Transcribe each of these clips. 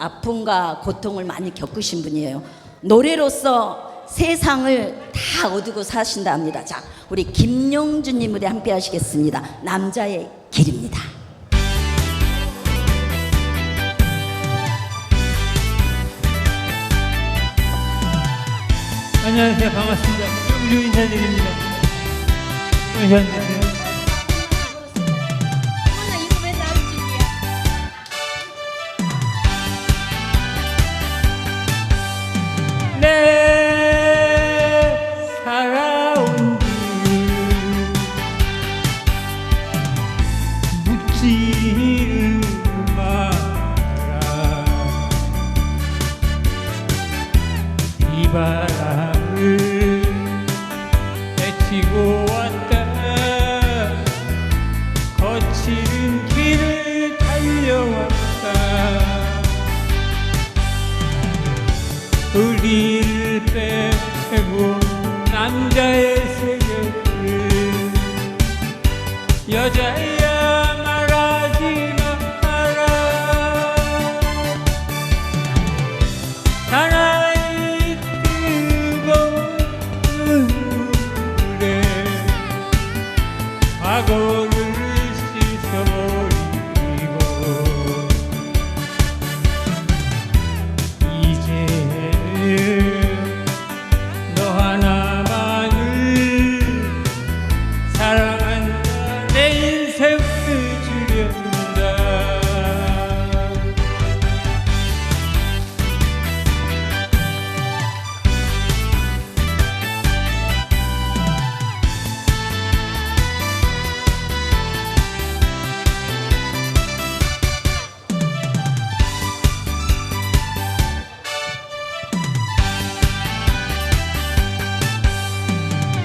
아픔과 고통을 많이 겪으신 분이에요. 노래로서 세상을 다 얻고 사신다 합니다. 자, 우리 김용준님 무대 함께 하시겠습니다. 남자의 길입니다. 안녕하세요. 반갑습니다. 우주 인사드립니다. 인사드리세요. 길 묻지를 마라 이 바람을 헤치고 왔다. 거칠은 길을 달려왔다. 우리를 빼고 남자의 세계를 여자야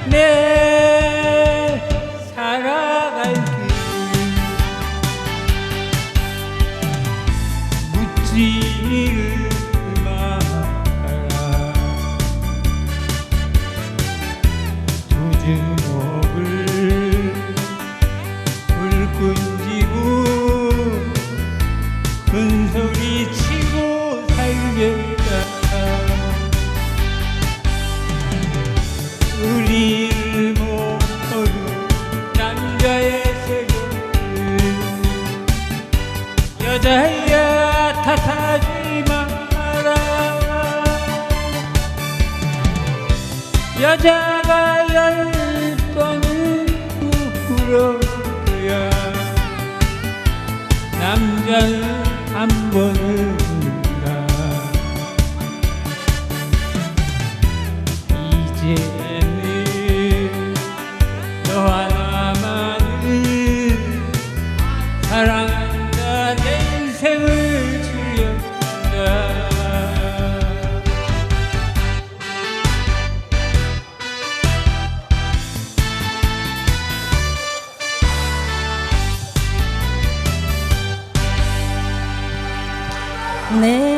내 여자야 탓하지 마라. 여자가 열 번을 울어야 남자는 한 번을 사랑한다 내 인생을 주련다 네.